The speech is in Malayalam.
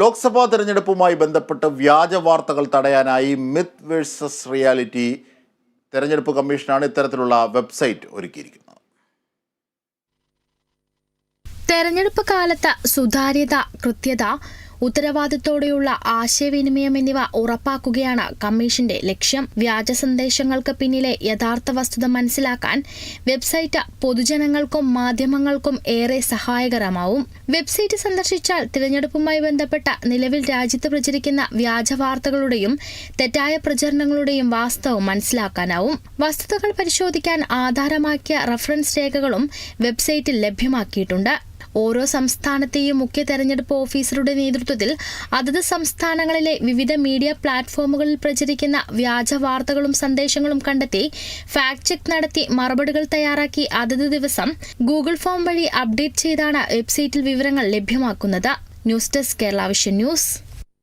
ലോക്സഭാ തെരഞ്ഞെടുപ്പുമായി ബന്ധപ്പെട്ട് വ്യാജ വാർത്തകൾ തടയാനായി മിത്ത് വേഴ്സസ് റിയാലിറ്റി തെരഞ്ഞെടുപ്പ് കമ്മീഷനാണ് ഇത്തരത്തിലുള്ള വെബ്സൈറ്റ് ഒരുക്കിയിരിക്കുന്നത്. തെരഞ്ഞെടുപ്പ് കാലത്ത് സുതാര്യത കൃത്യത ഉത്തരവാദിത്തോടെയുള്ള ആശയവിനിമയം എന്നിവ ഉറപ്പാക്കുകയാണ് കമ്മീഷന്റെ ലക്ഷ്യം. വ്യാജ സന്ദേശങ്ങൾക്ക് പിന്നിലെ യഥാർത്ഥ വസ്തുത മനസ്സിലാക്കാൻ വെബ്സൈറ്റ് പൊതുജനങ്ങൾക്കും മാധ്യമങ്ങൾക്കും ഏറെ സഹായകരമാവും. വെബ്സൈറ്റ് സന്ദർശിച്ചാൽ തിരഞ്ഞെടുപ്പുമായി ബന്ധപ്പെട്ട നിലവിൽ രാജ്യത്ത് പ്രചരിക്കുന്ന വ്യാജ വാർത്തകളുടെയും തെറ്റായ പ്രചരണങ്ങളുടെയും വാസ്തവം മനസ്സിലാക്കാനാവും. വസ്തുതകൾ പരിശോധിക്കാൻ ആധാരമാക്കിയ റഫറൻസ് രേഖകളും വെബ്സൈറ്റിൽ ലഭ്യമാക്കിയിട്ടുണ്ട്. ഓരോ സംസ്ഥാനത്തെയും മുഖ്യ തെരഞ്ഞെടുപ്പ് ഓഫീസറുടെ നേതൃത്വത്തിൽ അതത് സംസ്ഥാനങ്ങളിലെ വിവിധ മീഡിയ പ്ലാറ്റ്ഫോമുകളിൽ പ്രചരിക്കുന്ന വ്യാജ വാർത്തകളും സന്ദേശങ്ങളും കണ്ടെത്തി ഫാക്ട് ചെക്ക് നടത്തി മറുപടികൾ തയ്യാറാക്കി അതത് ദിവസം ഗൂഗിൾ ഫോം വഴി അപ്ഡേറ്റ് ചെയ്താണ് വെബ്സൈറ്റിൽ വിവരങ്ങൾ ലഭ്യമാക്കുന്നത്. News desk Kerala vision news.